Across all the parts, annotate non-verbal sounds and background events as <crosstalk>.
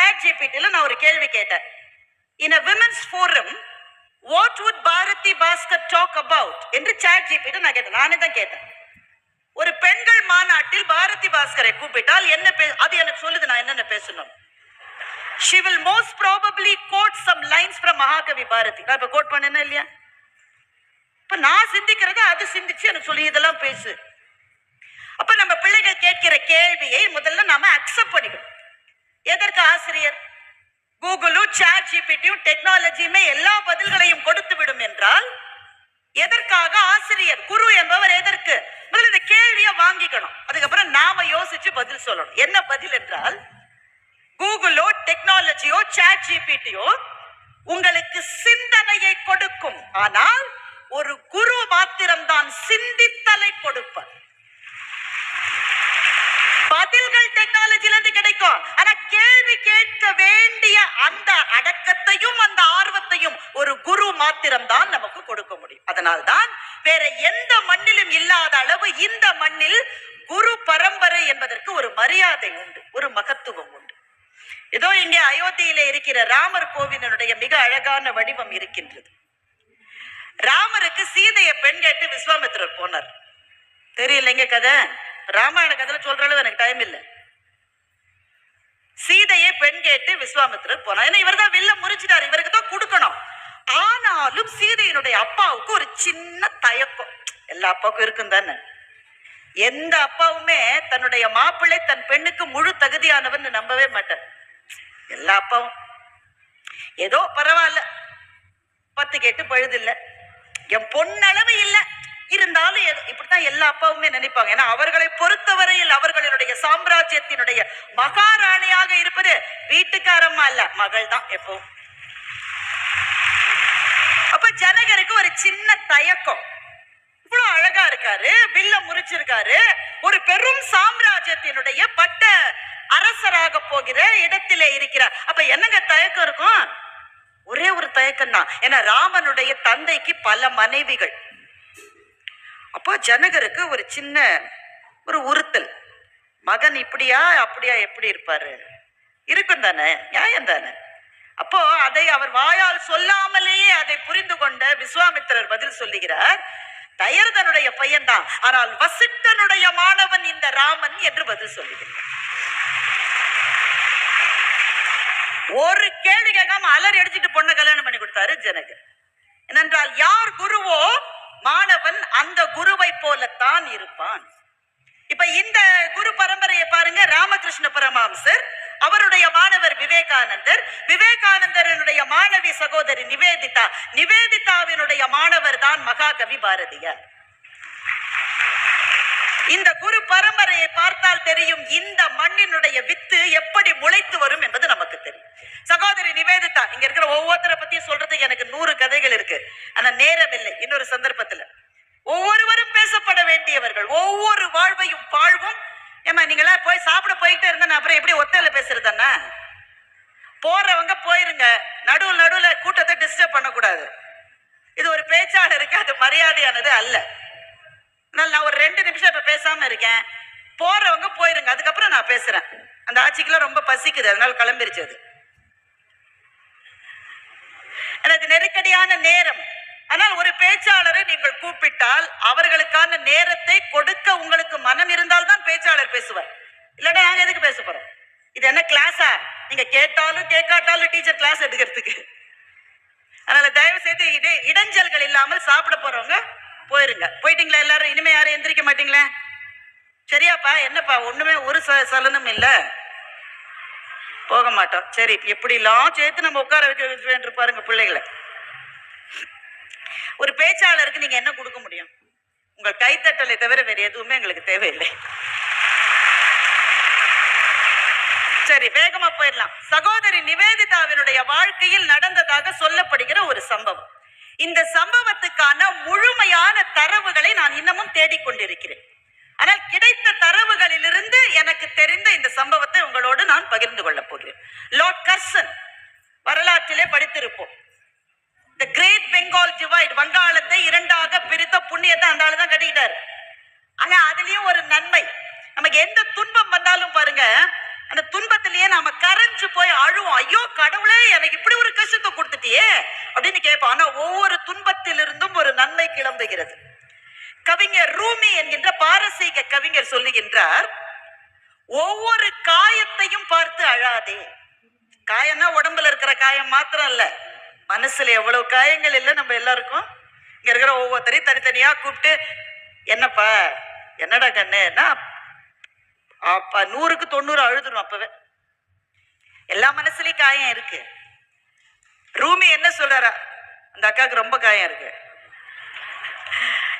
Chat ஜிபிடியில் நான் ஒரு கேள்வி கேட்டேன். In a women's forum what would Bharathi Bhaskar talk about என்று சேட் ஜிபிடி நான் கேட்டேன். நானே தான் கேட்டேன். ஒரு பெண்கள் மாநாட்டில் பாரதி பாஸ்கரை கூப்பிட்டால் என்ன பே- அது எனக்கு சொல்லுது நான் என்னென்ன பேசணும்? She will most probably quote some lines from Mahakavi Bharathi நான் இப்போ கோட் பண்ணேனா இல்லையா? இப்போ நான் சிந்திக்கிறத அது சிந்திச்சு எனக்கு சொல்லி இதெல்லாம் பேசு. அப்ப நம்ம பிள்ளைகள் கேட்கிற கேள்வியை முதல்ல நாம அக்செப்ட் பண்ணிக்கணும். எதற்கு ஆசிரியர்? கூகுளும் சாட் ஜிபிடியும் டெக்னாலஜியுமே எல்லா பதில்களையும் கொடுத்து விடும் என்றால் எதற்காக ஆசிரியர் குரு என்பவர் எதற்கு? முதல்ல இந்த கேள்வியை வாங்கிக்கணும். அதுக்கப்புறம் நாம யோசிச்சு பதில் சொல்லணும். என்ன பதில் என்றால் கூகுளோ டெக்னாலஜியோ சாட் ஜிபிடியோ உங்களுக்கு சிந்தனையை கொடுக்கும். ஆனால் ஒரு குரு மாத்திரம்தான் சிந்தித்தலை கொடுப்பார். பதில்கள் டெக்னாலஜில இருந்து கிடைக்கும். ஆனா கேள்வி கேட்க வேண்டிய அந்த அடக்கத்தையும் அந்த ஆர்வத்தையும் ஒரு குரு மாத்திரம்தான் நமக்கு கொடுக்க முடியும். அதனால்தான் வேற எந்த மண்ணிலும் இல்லாத அளவு இந்த மண்ணில் குரு பரம்பரை என்பதற்கு ஒரு மரியாதை உண்டு ஒரு மகத்துவம் உண்டு. ஏதோ இங்கே அயோத்தியில இருக்கிற ராமர் கோவிலினுடைய மிக அழகான வடிவம் இருக்கின்றது. ராமருக்கு சீதையை பெண் கேட்டு விஸ்வாமித்திரர் போனார். தெரியலைங்க கதை? ராமாயண கதையில சொல்ற அளவு எனக்கு டைம் இல்லை. சீதையை பெண் கேட்டு விஸ்வாமித்திரர் போனார். ஏன்னா இவர் தான் வில்ல முறிச்சிட்டார். இவருக்கு தான் கொடுக்கணும். ஆனாலும் சீதையினுடைய அப்பாவுக்கு ஒரு சின்ன தயக்கம். எல்லா அப்பாவுக்கும் இருக்கும் தானே? எந்த அப்பாவுமே தன்னுடைய மாப்பிள்ளை தன் பெண்ணுக்கு முழு தகுதியானவன் நம்பவே மாட்டார். எல்லா அப்பாவும். ஏதோ பரவாயில்ல. பத்து கேட்டு பழுதில்லை. என் பொண்ணளவு இல்லை. இருந்தாலும் இப்படித்தான் எல்லா அப்பாவுமே நினைப்பாங்க. ஏன்னா அவர்களை பொறுத்தவரையில் அவர்களுடைய சாம்ராஜ்யத்தினுடைய மகாராணியாக இருப்பது வீட்டுக்காரம்மா இல்ல மகள் தான் எப்பவும். அப்ப ஜனகருக்கு ஒரு சின்ன தயக்கம். இவ்வளவு அழகா இருக்காரு வில்ல முறிச்சிருக்காரு. ஒரு பெரும் சாம்ராஜ்யத்தினுடைய பட்ட அரசராக போகிற இடத்திலே இருக்கிறார். அப்ப என்னங்க தயக்கம் இருக்கும்? ஒரே ஒரு தயக்கம் தான் ஏன்னா ராமனுடைய தந்தைக்கு பல மனைவிகள். அப்போ ஜனகருக்கு ஒரு சின்ன ஒரு உறுத்தல். மகன் இப்படியா அப்படியா எப்படி இருப்பாரு? இருக்கும் தானே? நியாயம் தானே? அப்போ அதை அவர் வாயால் சொல்லாமலேயே அதை புரிந்து கொண்ட விஸ்வாமித்திரர் பதில் சொல்லுகிறார் தயர்தனுடைய பையன்தான் ஆனால் வசிட்டனுடைய மாணவன் இந்த ராமன் என்று பதில் சொல்லுகிறார். ஒரு கேள்வி கேட்காம அலறி அடிச்சுட்டு பொண்ணை கல்யாணம் பண்ணி கொடுத்தாரு ஜனகர். ஏனென்றால் யார் குருவோ மாணவன் அந்த குருவை போலத்தான் இருப்பான். இப்ப இந்த குரு பரம்பரையை பாருங்க ராமகிருஷ்ண பரமாம்சர் அவருடைய மாணவர் விவேகானந்தர் விவேகானந்தரனுடைய மாணவி சகோதரி நிவேதிதா நிவேதிதாவினுடைய மாணவர் தான் மகாகவி பாரதியார். இந்த குரு பரம்பரையை பார்த்தால் தெரியும் இந்த மண்ணினுடைய வித்து எப்படி முளைத்து வரும் என்பது நமக்கு தெரியும். நிவேதிதா. இங்க இருக்கிற ஒவ்வொருத்தரை பத்தியும் சொல்றதுக்கு எனக்கு நூறு கதைகள் இருக்கு. ஆனா நேரம் இல்லை. இன்னொரு சந்தர்ப்பத்துல. ஒவ்வொருவரும் பேசப்பட வேண்டியவர்கள். ஒவ்வொரு வாழ்வையும் வாழ்வும். ஏமா நீங்களா போய் சாப்பிட போயிட்டே இருந்தா நான் அப்புறம் எப்படி ஒத்தையில பேசுறதுன்னா போறவங்க போயிருங்க. நடுவில் நடுவுல கூட்டத்தை டிஸ்டர்ப் பண்ணக்கூடாது. இது ஒரு பேச்சாளருக்கு அது மரியாதையானது அல்ல. நான் ஒரு ரெண்டு நிமிஷம் இப்ப பேசாம இருக்கேன். போறவங்க போயிருங்க. அதுக்கப்புறம் நான் பேசுறேன். அந்த ஆட்சிக்கெல்லாம் ரொம்ப பசிக்குது. அதனால கிளம்பிருச்சு அது. எனக்கு நெருக்கடியான நேரம். ஆனால் ஒரு பேச்சாளரை நீங்கள் கூப்பிட்டால் அவர்களுக்கான நேரத்தை கொடுக்க உங்களுக்கு மனம் இருந்தால் தான் பேச்சாளர் பேசுவார். இல்லைன்னா நாங்கள் எதுக்கு பேச போறோம்? இது என்ன கிளாஸா நீங்க கேட்டாலும் கேட்காட்டாலும் டீச்சர் கிளாஸ் எடுக்கிறதுக்கு. அதனால தயவு செய்து இடை இடைஞ்சல்கள் இல்லாமல் சாப்பிட போறவங்க போயிருங்க. போயிட்டீங்களா எல்லாரும்? இனிமே யாரும் எந்திரிக்க மாட்டீங்களே? சரியாப்பா என்னப்பா? ஒண்ணுமே ஒரு ச சலனம் இல்லை. போக மாட்டோம் சரி எப்படிலாம் சேர்த்து நம்ம உட்கார வைக்க வேண்டும் பாருங்க பிள்ளைகளை. ஒரு பேச்சாளருக்கு நீங்க என்ன கொடுக்க முடியும்? உங்கள் கைத்தட்டலை தவிர வேற எதுவுமே எங்களுக்கு தேவையில்லை. சரி வேகமா போயிடலாம். சகோதரி நிவேதிதாவினுடைய வாழ்க்கையில் நடந்ததாக சொல்லப்படுகிற ஒரு சம்பவம். இந்த சம்பவத்துக்கான முழுமையான தரவுகளை நான் இன்னமும் தேடிக்கொண்டிருக்கிறேன். ஆனால் கிடைத்த தரவுகளிலிருந்து எனக்கு தெரிந்த இந்த சம்பவத்தை உங்களோடு நான் பகிர்ந்து கொள்ளப் போகிறேன். லார்ட் கர்சன் வரலாற்றிலே படித்திருப்போம். த கிரேட் பெங்கால் டிவைட் வங்காளத்தை இரண்டாக பிரித்த புண்ணியத்தை அந்த ஆளு தான் கட்டிக்கிட்டாரு. ஆனா அதுலயும் ஒரு நன்மை. நமக்கு எந்த துன்பம் வந்தாலும் பாருங்க அந்த துன்பத்திலேயே நாம கரைஞ்சு போய் அழுவோம். ஐயோ கடவுளே எனக்கு இப்படி ஒரு கஷ்டத்தை கொடுத்துட்டியே அப்படின்னு கேட்போம். ஆனா ஒவ்வொரு துன்பத்திலிருந்தும் ஒரு நன்மை கிளம்புகிறது. கவிஞர் ரூமி என்கின்ற பாரசீக கவிஞர் சொல்லுகின்றார் ஒவ்வொரு காயத்தையும் பார்த்து அழாதே. காயம்னா உடம்புல இருக்கிற காயம் மாத்திரம் இல்ல மனசுல எவ்வளவு காயங்கள் இல்லை நம்ம எல்லாருக்கும். இங்க இருக்கிற ஒவ்வொருத்தரையும் தனித்தனியா கூப்பிட்டு என்னப்பா என்னடா கண்ணுன்னா அப்ப நூறுக்கு தொண்ணூறு அழுதுரும் அப்பவே. எல்லா மனசுலயும் காயம் இருக்கு. ரூமி என்ன சொல்றாரா? அந்த அக்காவுக்கு ரொம்ப காயம் இருக்கு.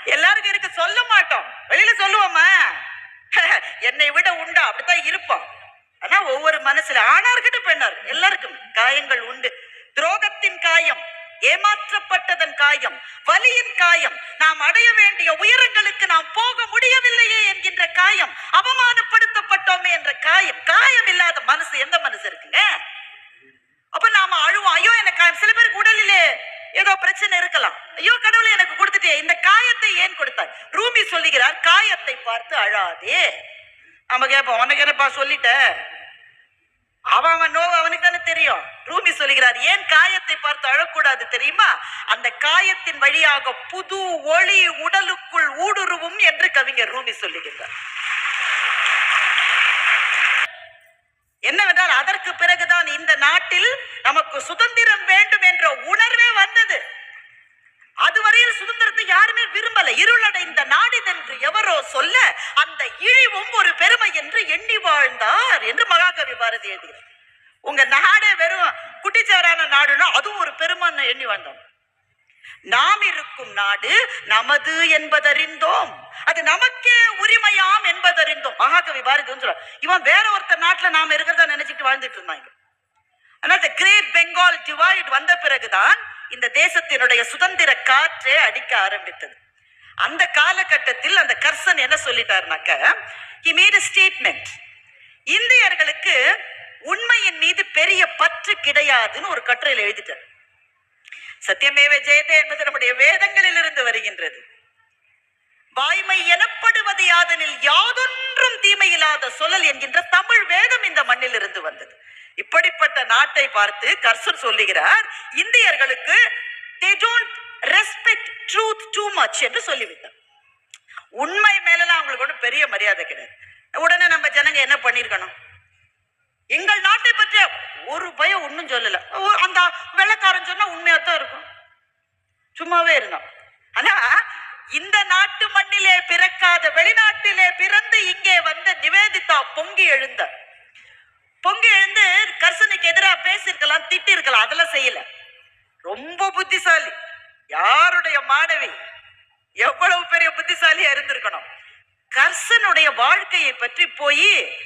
எல்லாருக்கும் இருக்கு. சொல்ல மாட்டோம். வெளியில சொல்லுவோமா? <laughs> என்னை விட உண்டா? அப்படித்தான் இருப்போம். ஆனா ஒவ்வொரு மனசுல ஆணா இருக்கட்டும் பெண்ணா எல்லாருக்கும் காயங்கள் உண்டு. துரோகத்தின் காயம் ஏமாற்றப்பட்டதன் காயம் வலியின் காயம் நாம் அடைய வேண்டிய உயரங்களுக்கு நாம் போக முடியவில்லையே என்கின்ற காயம் அவமானப்படுத்தப்பட்டோமே என்ற காயம் காயம் இல்லாத மனசு எந்த மனசு இருக்குங்க அப்ப நாம அழுவோம் ஐயோ எனக்கு காயம் சில பேருக்கு உடலிலே ஏதோ பிரச்சனை இருக்கலாம். ஐயோ கடவுளை எனக்கு கொடுத்துட்டே இந்த காயத்தை ஏன் கொடுத்தார் ரூமி சொல்லுகிறார் காயத்தை பார்த்து அழாதே. நம்ம கேட்போம் உனக்கு என்னப்பா சொல்லிட்ட. அவன் அவன் நோவு அவனுக்கு தானே தெரியும். ரூமி சொல்லுகிறார் ஏன் காயத்தை பார்த்து அழக்கூடாது தெரியுமா? அந்த காயத்தின் வழியாக புது ஒளி உடலுக்குள் ஊடுருவும் என்று கவிஞர் ரூமி சொல்லுகிறார் என்னவென்றால் அதற்கு பிறகுதான் இந்த நாட்டில் நமக்கு சுதந்திரம் வேண்டும் என்ற உணர்வே வந்தது. அதுவரையில் சுதந்திரத்தை யாருமே விரும்பல. இருளடைந்த நாடிதென்று எவரோ சொல்ல அந்த இழிவும் ஒரு பெருமை என்று எண்ணி வாழ்ந்தார் என்று மகாகவி பாரதி எழுதுகிறார் உங்க நாடே வெறும் குட்டிச்சவரான நாடுனா அதுவும் ஒரு பெருமை எண்ணி வாழ்ந்தோம். நாம் இருக்கும் நாடு நமது என்பதறிந்தோம். அது நமக்கே உரிமையாம் என்பதறிந்தோம். மகாகவி பாரதி வந்து இவன் வேற ஒருத்தர் நாட்டுல நாம இருக்கிறதா நினைச்சிட்டு வாழ்ந்துட்டு இருந்தாங்க. ஆனா இந்த கிரேட் பெங்கால் டிவைட் வந்த பிறகுதான் இந்த தேசத்தினுடைய சுதந்திர காற்றே அடிக்க ஆரம்பித்தது. அந்த காலகட்டத்தில் அந்த கர்சன் என்ன சொல்லிட்டாருனாக்க ஹி மேட் ஸ்டேட்மெண்ட் இந்தியர்களுக்கு உண்மையின் மீது பெரிய பற்று கிடையாதுன்னு ஒரு கட்டுரையில் எழுதிட்டார். சத்தியமேவ ஜெயதே என்பது நம்முடைய வேதங்களில் இருந்து வருகின்றது. இல்லாதனில் யாதொன்றும் தீமையில்லாத சொல்லல் என்கின்ற தமிழ் வேதம் இந்த மண்ணில் இருந்து வந்தது. இப்படிப்பட்ட நாட்டை பார்த்து கர்சன் சொல்லுகிறார் இந்தியர்களுக்கு they don't respect truth too much என்று சொல்லிவிட்டார். உண்மை மேலலாம் அவங்களுக்கு ஒன்றும் பெரிய மரியாதை கிடையாது. உடனே நம்ம ஜனங்க என்ன பண்ணிருக்கணும்? எங்கள் நாட்டை பற்றிய ஒரு பயம் ஒன்றும் சொல்லல. அந்த வெள்ளக்காரன் சொன்னா உண்மையா தான் இருக்கும். சும்மாவே இருந்தோம் ஆனா இந்த நாட்டு மண்ணிலே பிறக்காத வெளிநாட்டிலே பிறந்து இங்கே வந்த நிவேதிதா பொங்கி எழுந்த. பொங்கி எழுந்து கர்சனுக்கு எதிராக பேசியிருக்கலாம் திட்டி இருக்கலாம் அதெல்லாம் செய்யல. ரொம்ப புத்திசாலி. யாருடைய மாணவி எவ்வளவு பெரிய புத்திசாலியா இருந்திருக்கணும்? கர்சனுடைய வாழ்க்கையை பற்றி போய்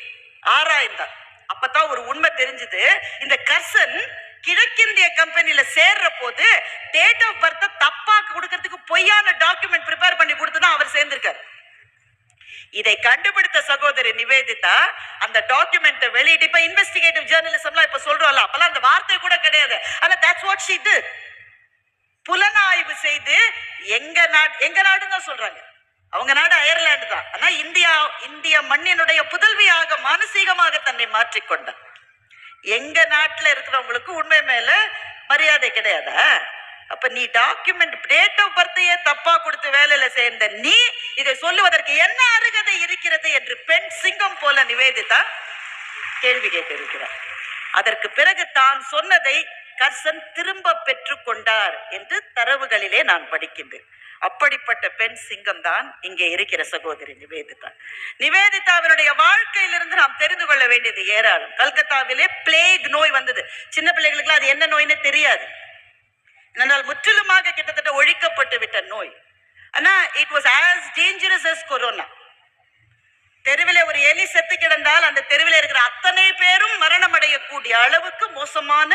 ஆராய்ந்தார். அப்பதான் ஒரு உண்மை தெரிஞ்சது. இந்த கர்சன் கிழக்கிந்திய கம்பெனியில சேர்ற போது டேட் ஆஃப் பர்த் தப்பா கொடுக்கறதுக்கு பொய்யான டாக்குமெண்ட் ப்ரிப்பேர் பண்ணி கொடுத்து தான் அவர் சேர்ந்திருக்காரு. இதை கண்டுபிடித்த சகோதரி நிவேதிதா அந்த டாக்குமெண்ட்டை வெளியிட்டு இப்ப இன்வெஸ்டிகேட்டிவ் ஜேர்னலிசம்லாம் இப்ப சொல்றோம்ல அப்பெல்லாம் அந்த வார்த்தை கூட கிடையாது. ஆனா தட்ஸ் வாட் ஷீ did. புலனாய்வு செய்து எங்க நாடு எங்க நாடுன்னு தான் சொல்றாங்க. அவங்க நாடு அயர்லாந்து தான். ஆனா இந்தியா இந்திய மண்ணினுடைய புதல்வியாக மானசீகமாக தன்னை மாற்றிக்கொண்டார். எங்க நாட்டில் இருக்கிறவங்களுக்கு உண்மை மேல மரியாதை கிடையாதா? அப்ப நீ டாக்குமெண்ட் டேட் ஆஃப் பர்த்தையே தப்பா கொடுத்து வேலையில சேர்ந்த நீ இதை சொல்லுவதற்கு என்ன அருகதை இருக்கிறது என்று பெண் சிங்கம் போல நிவேதிதா கேள்வி கேட்டிருக்கிறார். அதற்கு பிறகு தான் சொன்னதை கர்சன் திரும்ப பெற்றுக்கொண்டார் என்று தரவுகளிலே நான் படிக்கின்றேன். அப்படிப்பட்ட பெண் சிங்கம் தான் இங்கே இருக்கிற சகோதரி நிவேதிதா. நிவேதிதாவினுடைய வாழ்க்கையிலிருந்து நாம் தெரிந்து கொள்ள வேண்டியது ஏராளம். கல்கத்தாவிலே பிளேக் நோய் வந்தது. சின்ன பிள்ளைகளுக்கு அது என்ன நோய்னு தெரியாது. என்றால் முற்றிலுமாக கிட்டத்தட்ட ஒழிக்கப்பட்டு விட்ட நோய். ஆனா it was as dangerous as corona தெருவில் ஒரு எலி செத்து கிடந்தால் அந்த தெருவில் இருக்கிற அத்தனை பேரும் மரணம் அடையக்கூடிய அளவுக்கு மோசமான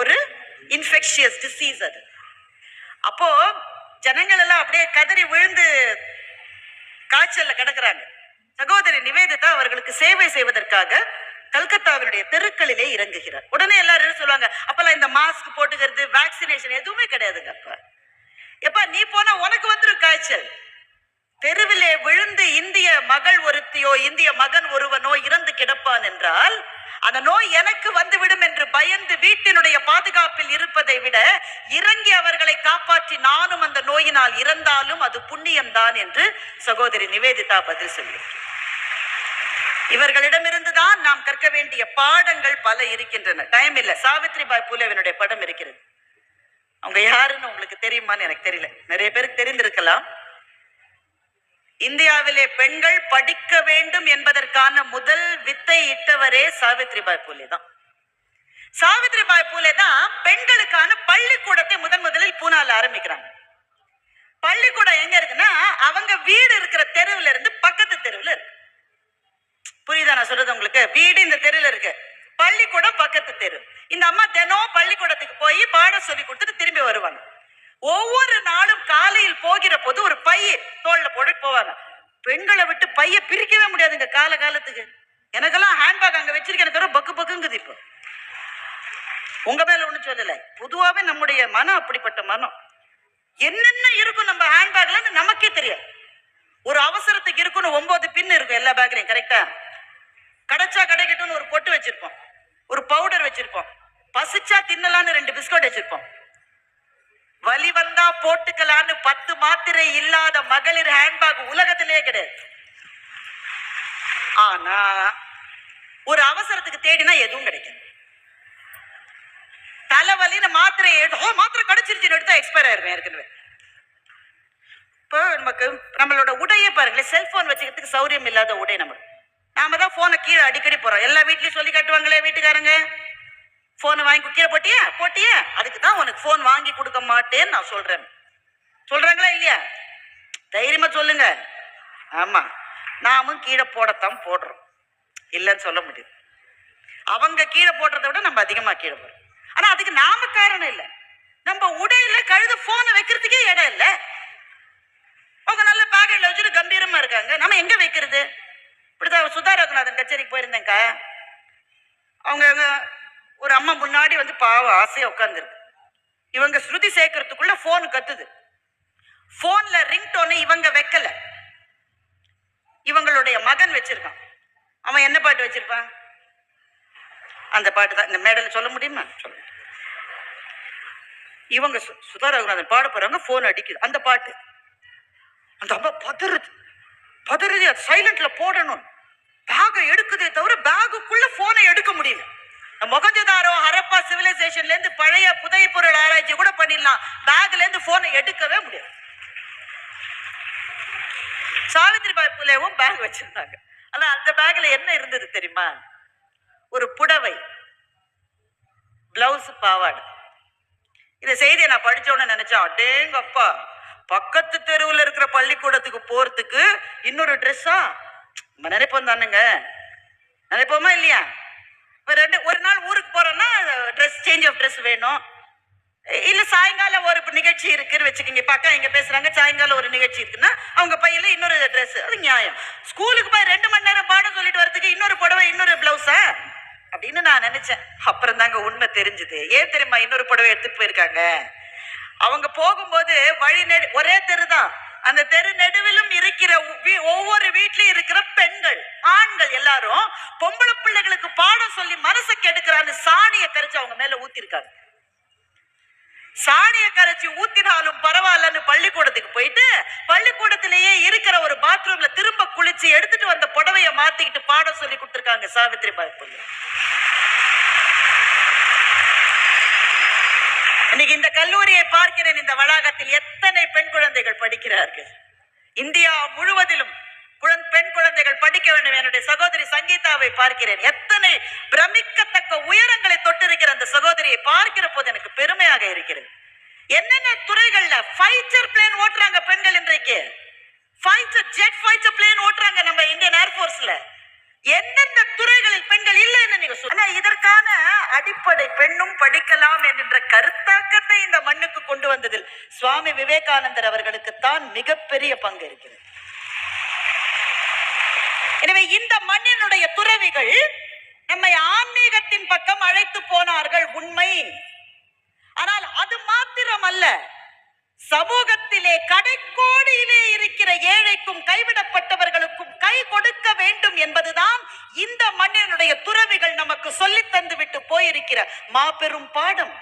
ஒரு இன்ஃபெக்ஷியஸ் டிசீஸ் அது. அப்போ ஜனங்கள் எல்லாம் அப்படியே கதறி விழுந்து காய்ச்சல்ல கிடக்குறாங்க. சகோதரி நிவேதிதா அவர்களுக்கு சேவை செய்வதற்காக கல்கத்தாவினுடைய தெருக்களிலே இறங்குகிறார். உடனே எல்லாரும் என்ன சொல்லுவாங்க? அப்பெல்லாம் இந்த மாஸ்க் போட்டுக்கிறது வேக்சினேஷன் எதுவுமே கிடையாதுங்க அப்ப. எப்ப நீ போனா உனக்கு வந்துடும் காய்ச்சல். தெருவிலே விழுந்து இந்திய மகள் ஒருத்தியோ இந்திய மகன் ஒருவனோ இறந்து கிடப்பான் என்றால் அந்த நோய் எனக்கு வந்துவிடும் என்று பயந்து வீட்டினுடைய பாதுகாப்பில் இருப்பதை விட இறங்கி அவர்களை காப்பாற்றி நானும் அந்த நோயினால் இறந்தாலும் அது புண்ணியம்தான் என்று சகோதரி நிவேதிதா பதில் சொல்லி இவர்களிடமிருந்துதான் நாம் கற்க வேண்டிய பாடங்கள் பல இருக்கின்றன. டைம் இல்ல. சாவித்ரி பாய் பூலேவினுடைய படம் இருக்கிறது. அவங்க யாருன்னு உங்களுக்கு தெரியுமான்னு எனக்கு தெரியல. நிறைய பேருக்கு தெரிந்திருக்கலாம். இந்தியாவிலே பெண்கள் படிக்க வேண்டும் என்பதற்கான முதல் வித்தை இட்டவரே சாவித்ரிபாய் பூலே தான். சாவித்ரிபாய் பூலே தான் பெண்களுக்கான பள்ளிக்கூடத்தை முதன் முதலில் பூனால ஆரம்பிக்கிறாங்க. பள்ளிக்கூடம் எங்க இருக்குன்னா அவங்க வீடு இருக்கிற தெருவுல இருந்து பக்கத்து தெருவுல இருக்கு. புரியுதா நான் சொல்றது உங்களுக்கு? வீடு இந்த தெருவுல இருக்கு. பள்ளிக்கூடம் பக்கத்து தெரு. இந்த அம்மா தினம் பள்ளிக்கூடத்துக்கு போய் பாடம் சொல்லி கொடுத்துட்டு திரும்பி வருவாங்க. ஒவ்வொரு நாள் காலையில் போகிற போது ஒரு பைய தோல்ல போட்டு போவாங்க. பெண்களை விட்டு பைய பிரிக்கவே முடியாதுங்க கால காலத்துக்கு. எனக்கெல்லாம் ஹேண்ட்பேக் அங்க வச்சிருக்கேன் தவிர பக்கு பக்குங்குது இப்போ. உங்க மேல ஒண்ணும் சொல்லல. பொதுவாவே நம்முடைய மனம் அப்படிப்பட்ட மனம். என்னென்ன இருக்கும் நம்ம ஹேண்ட்பேக்ல நமக்கே தெரியாது. ஒரு அவசரத்துக்கு இருக்குன்னு ஒன்பது பின் இருக்கும் எல்லா பேக்லையும் கரெக்டா கிடைச்சா கிடைக்கட்டும்னு ஒரு பொட்டு வச்சிருப்போம். ஒரு பவுடர் வச்சிருப்போம். பசிச்சா தின்னலான்னு ரெண்டு பிஸ்கட் வச்சிருப்போம். வலி வந்தா போட்டுக்கலான்னு பத்து மாத்திரை இல்லாத மகளிர் ஹேண்ட்பேக் உலகத்திலே கிடையாது. ஆனா ஒரு அவசரத்துக்கு தேடினா எதுவும் கிடைக்கும் தலைவலின்னு மாத்திரை எடுத்து மாத்திரை கிடைச்சிருச்சுன்னு எடுத்தா எக்ஸ்பயர் ஆயிருவேன் ஏற்கனவே. இப்போ நமக்கு நம்மளோட உடையே பாருங்களேன் செல்போன் வச்சுக்கிறதுக்கு சௌரியம் இல்லாத உடை நம்ம நாம தான் போனை கீழே அடிக்கடி போறோம். எல்லா வீட்லயும் சொல்லி காட்டுவாங்களே வீட்டுக்காரங்க. போனை வாங்கி கீழே போட்டியா? போட்டியா? அதுக்கு தான் உனக்கு போன் வாங்கி கொடுக்க மாட்டேன்னு நான் சொல்றேன். சொல்றாங்களா இல்லையா? தைரியமா சொல்லுங்க. ஆமா. நாமும் கீழே போடத்தான் போடுறோம். இல்லைன்னு சொல்ல முடியாது அவங்க கீழே போடுறத விட நம்ம அதிகமா கீழே போடுறோம். ஆனா அதுக்கு நாம காரணம் இல்லை. நம்ம உடையில கழுத போனை வைக்கிறதுக்கே இடம் இல்லை. அவங்க நல்ல பாக்கெட்ல வச்சுட்டு கம்பீரமா இருக்காங்க. நம்ம எங்க வைக்கிறது? இப்படிதான் சுதா ரகுநாதன் கச்சேரிக்கு போயிருந்தேங்க்கா அவங்க ஒரு அம்மா முன்னாடி வந்து பாவம் ஆசையா உட்காந்துருக்கு இவங்க ஸ்ருதி சேர்க்கறதுக்குள்ள போன் கத்துது. போன்ல ரிங்டோனை இவங்க வைக்கல. இவங்களுடைய மகன் வச்சிருக்கான். அவன் என்ன பாட்டு வச்சிருப்பான்? அந்த பாட்டு தான். இந்த மேடையில் சொல்ல முடியுமா? சொல்ல முடியும். இவங்க சு- சுதா ரகுநாதன் பாட போறவங்க போன் அடிக்குது. அந்த பாட்டு. அந்த அம்மா பதறுது. பதறுது அது சைலண்ட்ல போடணும். பேகை எடுக்குதே தவிர பேகுக்குள்ள போனை எடுக்க முடியல. மொகஞ்சதாரோ ஹரப்பா சிவிலைசேஷன்ல இருந்து பழைய புதை பொருள் ஆராய்ச்சி கூட பண்ணிடலாம். பேக்ல இருந்து போனை எடுக்கவே முடியாது. சாவித்ரி பாய் புலேவும் பேக் வச்சிருந்தாங்க. ஆனா அந்த பேக்ல என்ன இருந்தது தெரியுமா? ஒரு புடவை. பிளவுஸ் பாவாடை. இந்த செய்தியை நான் படிச்சோன்னு உடனே நினைச்சேன் அடேங்கப்பா பக்கத்து தெருவில் இருக்கிற பள்ளிக்கூடத்துக்கு போறதுக்கு இன்னொரு ட்ரெஸ்ஸா நம்ம நினைப்போம் தானுங்க. நினைப்போமா இல்லையா? ரெண்டு ஒரு நாள் ஊருக்கு போறோம்னா ட்ரெஸ் சேஞ்ச் ஆஃப் ட்ரெஸ் வேணும். இல்ல சாயங்காலம் ஒரு நிகழ்ச்சி இருக்குன்னு வச்சுக்கோங்க. இப்ப இங்கே பேசுகிறாங்க பேசுறாங்க சாயங்காலம் ஒரு நிகழ்ச்சி இருக்குன்னா அவங்க பையில இன்னொரு ட்ரெஸ் அது நியாயம். ஸ்கூலுக்கு போய் ரெண்டு மணி நேரம் பாடம் சொல்லிட்டு வரதுக்கு இன்னொரு புடவை இன்னொரு பிளவுஸா அப்படின்னு நான் நினைச்சேன். அப்புறம் தாங்க உண்மை தெரிஞ்சது. ஏன் தெரியுமா இன்னொரு புடவை எடுத்துட்டு போயிருக்காங்க? அவங்க போகும்போது வழி நெடு ஒரே தெரு தான் அந்த தெரு நெடுவிலும் இருக்கிற வீ- ஒவ்வொரு வீட்லயும் இருக்கிற பெண்கள் ஆண்கள் எல்லாரும் பொம்பளை பிள்ளைகளுக்கு பாடம் சொல்லி மனசை கெடுக்கிறான்னு சாணியை கரைச்சு அவங்க மேல ஊத்திருக்காங்க. சாணியை கரைச்சி ஊத்தினாலும் பரவாயில்லன்னு பள்ளிக்கூடத்துக்கு போயிட்டு பள்ளிக்கூடத்திலேயே இருக்கிற ஒரு பாத்ரூம்ல திரும்ப குளிச்சு எடுத்துட்டு வந்த புடவைய மாத்திக்கிட்டு பாடம் சொல்லி கொடுத்துருக்காங்க சாவித்ரி பாய் இன்னைக்கு இந்த கல்லூரியை பார்க்கிறேன். இந்த வளாகத்தில் எத்தனை பெண் குழந்தைகள் படிக்கிறார்கள்? இந்தியா முழுவதிலும் பெண் குழந்தைகள் படிக்க வேண்டும். என்னுடைய சகோதரி சங்கீதாவை பார்க்கிறேன். எத்தனை பிரமிக்கத்தக்க உயரங்களை தொட்டிருக்கிற அந்த சகோதரியை பார்க்கிற போது எனக்கு பெருமையாக இருக்கிறது. என்னென்ன துறைகள்ல ஃபைட்டர் பிளேன் ஓட்டுறாங்க பெண்கள் இன்றைக்கு? ஃபைட்டர் ஜெட் ஃபைட்டர் பிளேன் ஓட்டுறாங்க நம்ம இந்தியன் ஏர்போர்ஸ்ல எந்தெந்த துறைகளில் பெண்கள் இல்லைன்னு நீங்க சொல்ல இதற்கான அடிப்படை பெண்ணும் படிக்கலாம் என்கின்ற கருத்தாக்கத்தை இந்த மண்ணுக்கு கொண்டு வந்ததில் சுவாமி விவேகானந்தர் அவர்களுக்கு தான் மிகப்பெரிய பங்கு இருக்கிறது. எனவே இந்த மண்ணினுடைய துறவிகள் நம்மை ஆன்மீகத்தின் பக்கம் அழைத்து போனார்கள் உண்மை. ஆனால் அது மாத்திரம் அல்ல சமூகத்திலே கடைக்கோடியிலே இருக்கிற ஏழைக்கும் கைவிடப்பட்டவர்களுக்கும் கை கொடுக்க வேண்டும் என்பதுதான் இந்த மண்ணினுடைய துறவிகள் நமக்கு சொல்லி தந்து விட்டு போயிருக்கிற மாபெரும் பாடம்.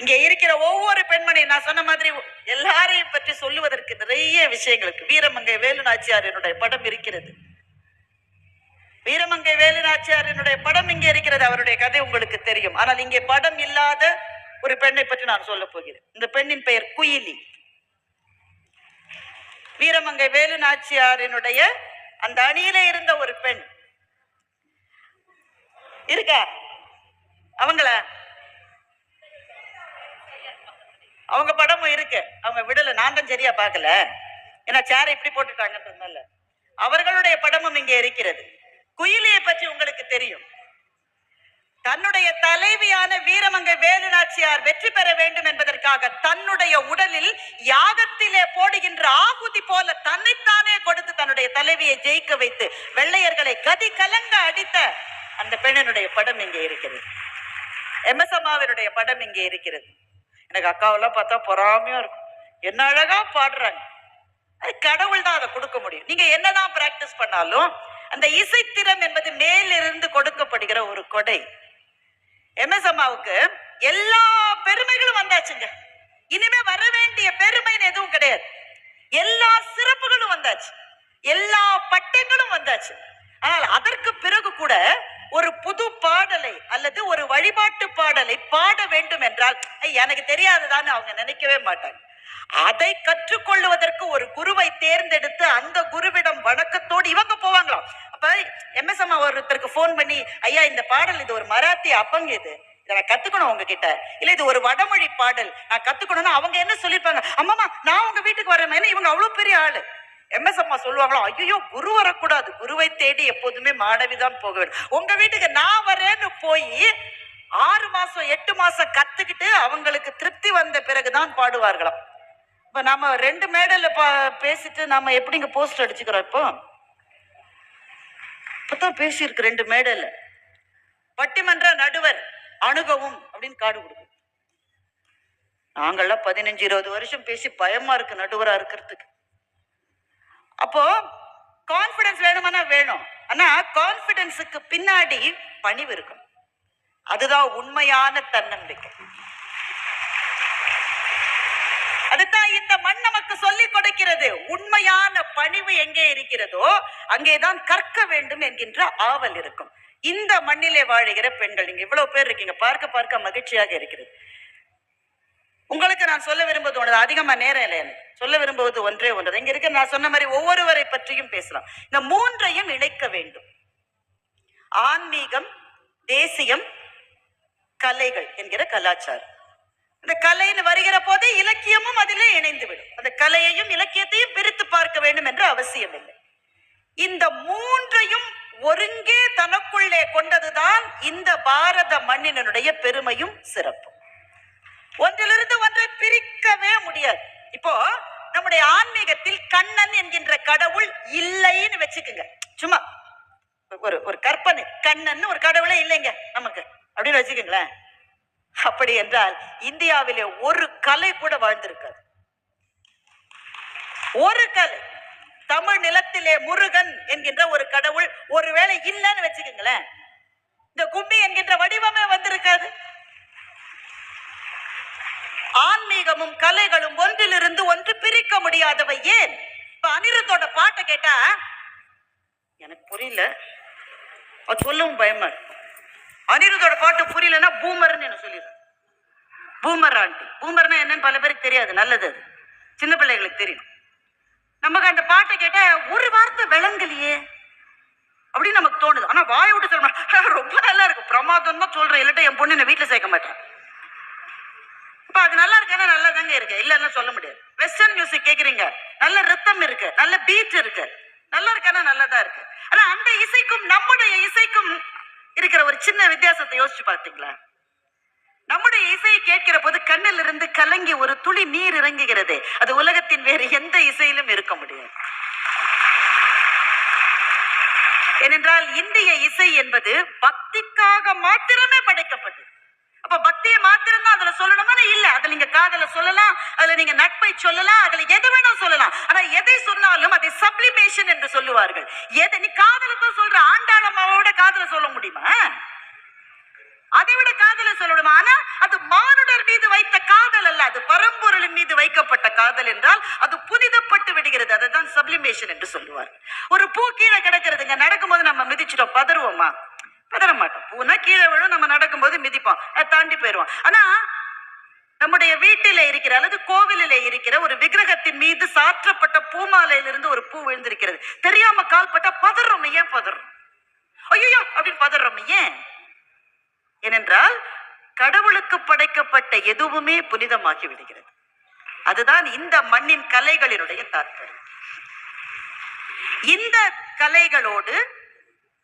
இங்க இருக்கிற ஒவ்வொரு பெண்மணி நான் சொன்ன மாதிரி எல்லாரையும் பற்றி சொல்லுவதற்கு நிறைய விஷயங்களுக்கு வீரமங்கை வேலுநாச்சியாரினுடைய படம் இருக்கிறது. வீரமங்கை வேலுநாச்சியாரினுடைய படம் இங்கே இருக்கிறது. அவருடைய கதை உங்களுக்கு தெரியும். ஆனால் இங்கே படம் இல்லாத ஒரு பெண்ணை பற்றி நான் சொல்ல போகிறேன். இந்த பெண்ணின் பெயர் குயிலி. வீரமங்கை வேலு நாச்சியாரினுடைய அந்த அணியில இருந்த ஒரு பெண். இருக்க? அவங்கள? அவங்க படமும் இருக்கு. அவங்க விடல. நான் தான் சரியா பார்க்கல. ஏன்னா சேரை இப்படி போட்டுட்டாங்கன்றதுனால. அவர்களுடைய படமும் இங்கே இருக்கிறது. குயிலியை பற்றி உங்களுக்கு தெரியும். தன்னுடைய தலைவியான வீரமங்கை வேலு நாச்சியார் வெற்றி பெற வேண்டும் என்பதற்காக தன்னுடைய உடலில் யாகத்திலே போடுகின்ற ஆகுதி போல தன்னைத்தானே கொடுத்து தன்னுடைய தலைவியை ஜெயிக்க வைத்து வெள்ளையர்களை கதி கலங்க அடித்த அந்த பெண்ணினுடைய படம் இங்கே இருக்கிறது. எம் எஸ் அம்மாவினுடைய படம் இங்கே இருக்கிறது. எனக்கு அக்காவெல்லாம் பார்த்தா பொறாமையா இருக்கும். என்ன அழகா பாடுறாங்க. அது கடவுள் தான் அதை கொடுக்க முடியும். நீங்க என்னதான் பிராக்டிஸ் பண்ணாலும் அந்த இசைத்திறம் என்பது மேலிருந்து கொடுக்கப்படுகிற ஒரு கொடை. எம்எஸ் அம்மாவுக்கு எல்லா பெருமைகளும் வந்தாச்சுங்க. இனிமே வர வேண்டிய பெருமைன்னு எதுவும் கிடையாது. எல்லா சிறப்புகளும் வந்தாச்சு. எல்லா பட்டங்களும் வந்தாச்சு. ஆனால் அதற்கு பிறகு கூட ஒரு புது பாடலை அல்லது ஒரு வழிபாட்டு பாடலை பாட வேண்டும் என்றால் எனக்கு தெரியாதுதான்னு அவங்க நினைக்கவே மாட்டாங்க. அதை கற்றுக்கொள்வதற்கு ஒரு குருவை தேர்ந்தெடுத்து அந்த குருவிடம் வணக்கத்தோடு இவங்க போவாங்களாம். அப்ப எம்எஸ் அம்மா ஒருத்தருக்கு ஃபோன் பண்ணி ஐயா இந்த பாடல் இது ஒரு மராத்தி அப்பங்க இது. இதை நான் கத்துக்கணும் உங்ககிட்ட. இல்ல இது ஒரு வடமொழி பாடல். நான் கத்துக்கணும்னா அவங்க என்ன சொல்லிருப்பாங்க அம்மாமா நான் உங்க வீட்டுக்கு வரேன். இவங்க அவ்வளவு பெரிய ஆளு? எம்எஸ் அம்மா சொல்லுவாங்களோ ஐயோ குரு வரக்கூடாது. குருவை தேடி எப்போதுமே மாணவிதான் போக வேண்டும். உங்க வீட்டுக்கு நான் வரேன்னு போய் ஆறு மாசம் எட்டு மாசம் கத்துக்கிட்டு அவங்களுக்கு திருப்தி வந்த பிறகுதான் பாடுவார்களாம். இப்ப நம்ம ரெண்டு மேடலில் பா- பேசிட்டு நம்ம எப்படிங்க போஸ்ட் அடிச்சுக்கிறோம் இப்போ? இப்பதான் பேசியிருக்கு ரெண்டு மேடல பட்டிமன்ற நடுவர் அணுகவும் அப்படின்னு காடு கொடுக்கும். நாங்கள்லாம் பதினஞ்சு இருபது வருஷம் பேசி பயமா இருக்கு நடுவரா இருக்கிறதுக்கு. அப்போ கான்பிடன்ஸ் வேணுமானா வேணும். ஆனா கான்பிடன்ஸுக்கு பின்னாடி பணிவு இருக்கும் அதுதான் உண்மையான தன்னம்பிக்கை. அதுதான் இந்த மண் நமக்கு சொல்லிக் கொடுக்கிறது. உண்மையான பணிவு எங்கே இருக்கிறதோ அங்கேதான் கற்க வேண்டும் என்கின்ற ஆவல் இருக்கும். இந்த மண்ணிலே வாழுகிற பெண்கள் நீங்க இவ்வளவு பேர் இருக்கீங்க பார்க்க பார்க்க மகிழ்ச்சியாக இருக்கிறது. உங்களுக்கு நான் சொல்ல விரும்புவது ஒன்று அதிகமா நேரம் இல்லை எனக்கு. சொல்ல விரும்புவது ஒன்றே ஒன்று இங்க இருக்க நான் சொன்ன மாதிரி ஒவ்வொருவரை பற்றியும் பேசலாம். இந்த மூன்றையும் இணைக்க வேண்டும். ஆன்மீகம் தேசியம் கலைகள் என்கிற கலாச்சாரம். இந்த கலைன்னு வருகிற போதே இலக்கியமும் அதிலே இணைந்துவிடும். அந்த கலையையும் இலக்கியத்தையும் பிரித்து பார்க்க வேண்டும் என்று அவசியம் இல்லை இந்த மூன்றையும் ஒருங்கே தனக்குள்ளே கொண்டதுதான் இந்த பாரத மண்ணினுடைய பெருமையும் சிறப்பும். ஒன்றிலிருந்து ஒன்றை பிரிக்கவே முடியாது. இப்போ நம்முடைய ஆன்மீகத்தில் கண்ணன் என்கின்ற கடவுள் இல்லைன்னு வச்சுக்குங்க. சும்மா ஒரு ஒரு கற்பனை. கண்ணன் ஒரு கடவுளே இல்லைங்க நமக்கு. அப்படின்னு வச்சுக்கோங்களேன். அப்படி என்றால் இந்தியாவிலே ஒரு கலை கூட வாழ்ந்திருக்காது. ஒரு கலை. தமிழ் நிலத்திலே முருகன் என்கின்ற ஒரு கடவுள் ஒருவேளை இல்லைன்னு வச்சுக்கோங்களேன். இந்த கும்பி என்கின்ற வடிவமே வந்திருக்காது. ஆன்மீகமும் கலைகளும் ஒன்றிலிருந்து ஒன்று பிரிக்க முடியாதவை ஏன்? இப்ப அனிருத்தோட பாட்டை கேட்டா எனக்கு புரியல. அது சொல்லவும் பயமா இருக்கும் அனிருத்தோட பாட்டு புரியலன்னா பூமர்னு என்ன சொல்லிடுறேன். Boomer aunty. பூமர்னா என்னன்னு பல பேருக்கு தெரியாது. நல்லது அது. சின்ன பிள்ளைகளுக்கு தெரியும். நமக்கு அந்த பாட்டை கேட்ட ஒரு வார்த்தை விளங்கலையே. அப்படின்னு நமக்கு தோணுது. ஆனா வாயை விட்டு சொல்ல மாட்டேன். ரொம்ப நல்லா இருக்கு. பிரமாதம் தான் சொல்றேன். இல்லாட்ட என் பொண்ணு என்ன வீட்டுல சேர்க்க மாட்டேன் இப்ப அது நல்லா இருக்கேன்னா நல்லா தாங்க இருக்கு. இல்லன்னு சொல்ல முடியாது. வெஸ்டர்ன் மியூசிக் கேக்குறீங்க. நல்ல ரித்தம் இருக்கு. நல்ல பீட் இருக்கு. நல்லா இருக்கானா? நல்லதா இருக்கு. ஆனா அந்த இசைக்கும் நம்முடைய இசைக்கும் இருக்கிற ஒரு சின்ன வித்தியாசத்தை யோசிச்சு பார்த்தீங்களா? நம்முடைய இசையை கேட்கிற போது கண்ணில் இருந்து கலங்கி ஒரு துளி நீர் இறங்குகிறது. அது உலகத்தின் வேறு எந்த இசையிலும் இருக்க முடியும் ஏனென்றால் இந்திய இசை என்பது பக்திக்காக மாத்திரமே படைக்கப்பட்டது. மாத்திரம் சொல்லணுமா இல்ல. அதுல நீங்க காதல சொல்லலாம் அதுல நீங்க நட்பை சொல்லலாம் அதுல எது வேணா சொல்லலாம். ஆனா எதை சொன்னாலும் அதை சப்ளிமேஷன் என்று சொல்லுவார்கள். எதை நீ காதலுக்கும் சொல்ற ஆண்டாளம்மாவோட காதல சொல்ல முடியுமா? அதை விட காதல சொல்லணுமா? ஆனா அது மானுடர் மீது வைத்த காதல் அல்ல. அது பரம்பொருளின் மீது வைக்கப்பட்ட காதல் என்றால் அது புனிதப்பட்டு விடுகிறது. அதுதான் சப்ளிமேஷன் என்று சொல்லுவார். ஒரு பூ கீழே கிடக்கிறதுங்க நடக்கும்போது நம்ம மிதிச்சிட்டோம். பதறுவோமா? பதற மாட்டோம். பூனா கீழே விழும். நம்ம நடக்கும்போது மிதிப்போம். அதை தாண்டி போயிடுவோம். ஆனா நம்முடைய வீட்டிலே இருக்கிற அல்லது கோவிலிலே இருக்கிற ஒரு விக்கிரகத்தின் மீது சாற்றப்பட்ட பூமாலையிலிருந்து ஒரு பூ விழுந்திருக்கிறது. தெரியாம கால் பட்டா பதறோம். ஏன் பதறோம்? ஐயோ அப்படின்னு பதறோம். ஏன்? ஏனென்றால் கடவுளுக்கு படைக்கப்பட்ட எதுவுமே புனிதமாகி விடுகிறது. அதுதான் இந்த மண்ணின் கலைகளினுடைய தாற்பயம். இந்த கலைகளோடு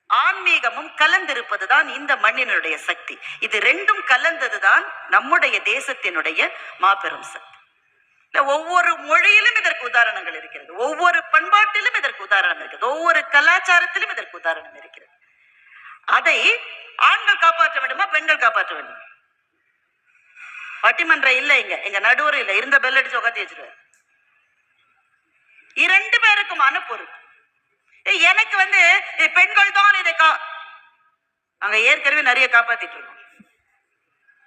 ஆன்மீகமும் கலந்திருப்பதுதான் இந்த மண்ணினுடைய சக்தி. இது ரெண்டும் கலந்ததுதான் நம்முடைய தேசத்தினுடைய மாபெரும் சக்தி. ஒவ்வொரு மொழியிலும் இதற்கு உதாரணங்கள் இருக்கிறது. ஒவ்வொரு பண்பாட்டிலும் இதற்கு உதாரணம் இருக்கிறது. ஒவ்வொரு கலாச்சாரத்திலும் இதற்கு உதாரணம் இருக்கிறது. அதை ஆண்கள் காப்பாற்ற வேண்டுமா பெண்கள் காப்பாற்ற வேண்டும்? பட்டிமன்றம் இல்ல இங்க. எங்க நடுவர் இல்ல. இருந்த பெல் அடிச்சு உட்காந்து வச்சிருவாரு. இரண்டு பேருக்குமான பொறுப்பு. எனக்கு வந்து பெண்கள் தான் இதை கா அங்க ஏற்கனவே நிறைய காப்பாத்திட்டு இருக்கோம்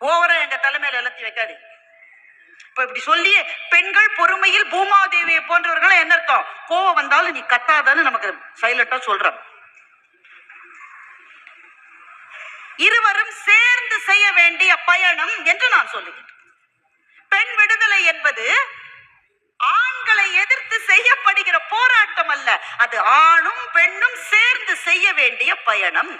ஓவரா எங்க தலைமையில எல்லாத்தையும் வைக்காதீங்க. இப்ப இப்படி சொல்லி பெண்கள் பொறுமையில் பூமாதேவியை போன்றவர்கள் என்ன அர்த்தம்? கோவம் வந்தாலும் நீ கத்தாதான்னு நமக்கு சைலண்டா சொல்றோம் இருவரும் சேர்ந்து செய்ய வேண்டிய பயணம் என்று நான் சொல்லுகிறேன் பெண் விடுதலை என்பது ஆண்களை எதிர்த்து செய்யப்படுகிற போராட்டம் அல்ல. அது ஆணும் பெண்ணும் சேர்ந்து செய்ய வேண்டிய பயணம்.